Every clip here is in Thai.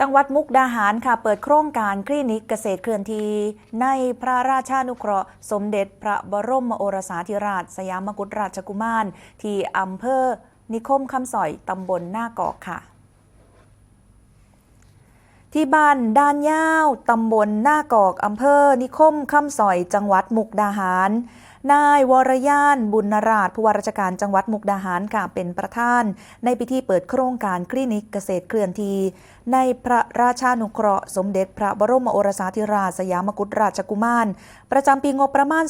จังหวัดมุกดาหารค่ะเปิดโครงการคลินิกเกษตรเคลื่อนที่ในพระราชานุเคราะห์ สมเด็จพระบรมโอรสาธิราช สยามกุฎราชกุมาร ที่อำเภอนิคมคำสอยตำบลหน้ากอกค่ะ ที่บ้านด้านย่าวตำบลหน้ากอกอำเภอ นิคมคำสอยจังหวัดมุกดาหาร นายวรยานบุญนราชผู้ว่าราชการจังหวัดมุกดาหารค่ะเป็นประธาน ในพิธีเปิดโครงการคลินิกเกษตรเคลื่อนที ในพระราชานุเคราะห์สมเด็จพระบรมโอรสาธิราชสยามกุฎราชกุมาร ประจำปีงบประมาณ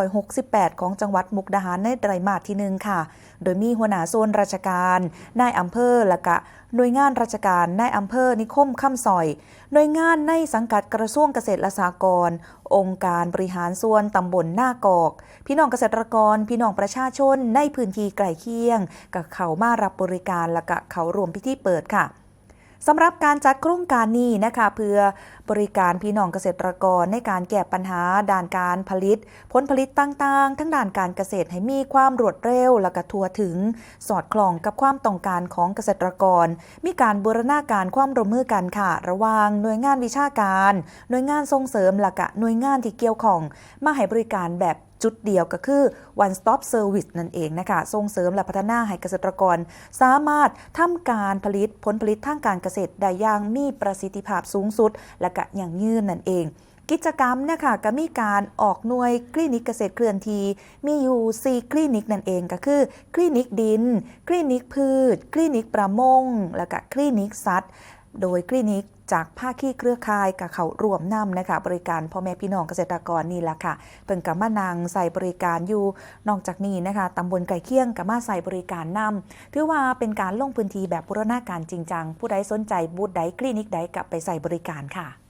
2568 ของจังหวัดมุกดาหารในไตรมาสที่หนึ่งค่ะ โดยมีหัวหน้าส่วนราชการนายอำเภอและกะหน่วยงานราชการนายอำเภอนิคมคำสอย หน่วยงานในสังกัดกระทรวงเกษตรและสหกรณ์องค์การบริหารส่วนตำบลหน้ากอก พี่น้องเกษตรกร พี่น้องประชาชนในพื้นที่ไกลเคียง กับเขามารับบริการและกับเขารวมพิธีเปิดค่ะ สำหรับการจัดโครงการนี้นะคะเพื่อบริการพี่น้องเกษตรกรในการแก้ปัญหาด้านการผลิต ผลผลิตต่างๆ ทั้งด้านการเกษตรให้มีความรวดเร็ว และก็ทั่วถึง สอดคล้องกับความต้องการของเกษตรกร มีการบูรณาการความร่วมมือกันค่ะ ระหว่างหน่วยงานวิชาการ หน่วยงานส่งเสริมและก็หน่วยงานที่เกี่ยวข้องมาให้บริการแบบ จุดเดียวก็คือ one stop service นั่นเองนะคะส่งเสริมและพัฒนาให้เกษตรกร สามารถทำการผลิตผลผลิตทางการเกษตรได้อย่างมีประสิทธิภาพสูงสุด และก็อย่างยืนนั่นเองกิจกรรมนะคะก็มีการออกหน่วยคลินิกเกษตรเคลื่อนที่มีอยู่ 4 คลินิกนั่นเองก็คือ คลินิกดิน คลินิกพืช คลินิกประมง และก็คลินิกสัตว์ โดยคลินิกจากภาคีเครือข่ายกับเขารวมนำนะคะบริการพ่อแม่พี่น้องเกษตรกรนี่แหละค่ะเพิ่งกับมานางใส่บริการอยู่นอกจากนี้นะคะตำบลไก่เคียงกับมาใส่บริการนำถือว่าเป็นการลงพื้นที่แบบบูรณาการจริงจังผู้ใดสนใจบูธใดคลินิกใดกับไปใส่บริการค่ะ